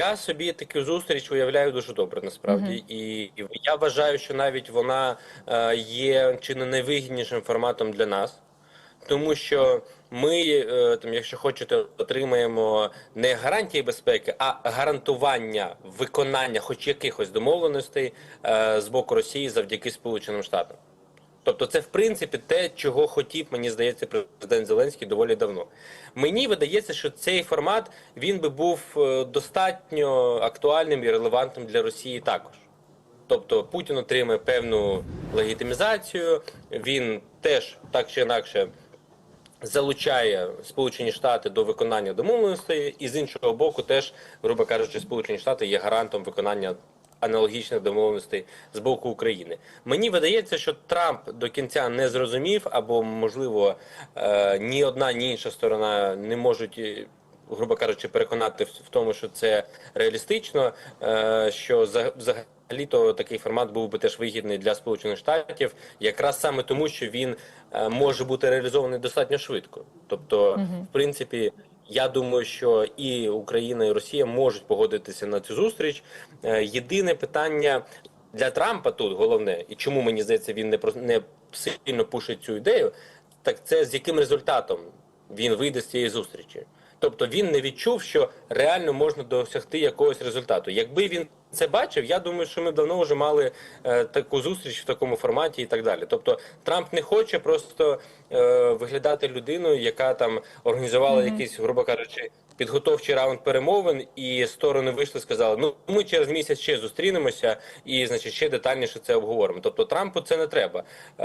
Я собі таку зустріч уявляю дуже добре, насправді, і, і я вважаю, що навіть вона е, є чи не найвигіднішим форматом для нас. Тому що ми, е, там, якщо хочете, отримаємо не гарантії безпеки, а гарантування виконання хоч якихось домовленостей е, з боку Росії завдяки Сполученим Штатам. Тобто, це в принципі те, чого хотів, мені здається, президент Зеленський доволі давно. Мені видається, що цей формат він би був е, достатньо актуальним і релевантним для Росії також. Тобто Путін отримує певну легітимізацію, він теж так чи інакше залучає Сполучені Штати до виконання домовленостей, і з іншого боку, теж, грубо кажучи, Сполучені Штати є гарантом виконання аналогічних домовленостей з боку України. Мені видається, що Трамп до кінця не зрозумів, або можливо е, ні одна, ні інша сторона не можуть. е, Грубо кажучи, переконати в тому, що це реалістично, е, що за- взагалі-то такий формат був би теж вигідний для Сполучених Штатів, якраз саме тому, що він може бути реалізований достатньо швидко. Тобто, в принципі, я думаю, що і Україна, і Росія можуть погодитися на цю зустріч. Е, Єдине питання для Трампа тут головне, і чому мені здається, він не не сильно пушить цю ідею, так це з яким результатом він вийде з цієї зустрічі. Тобто він не відчув, що реально можна досягти якогось результату. Якби він це бачив, я думаю, що ми давно вже мали е, таку зустріч в такому форматі і так далі. Тобто Трамп не хоче просто е, виглядати людиною, яка там організувала якийсь, грубо кажучи, підготовчий раунд перемовин, і сторони вийшли, сказали: ну ми через місяць ще зустрінемося, і значить ще детальніше це обговоримо. Тобто Трампу це не треба.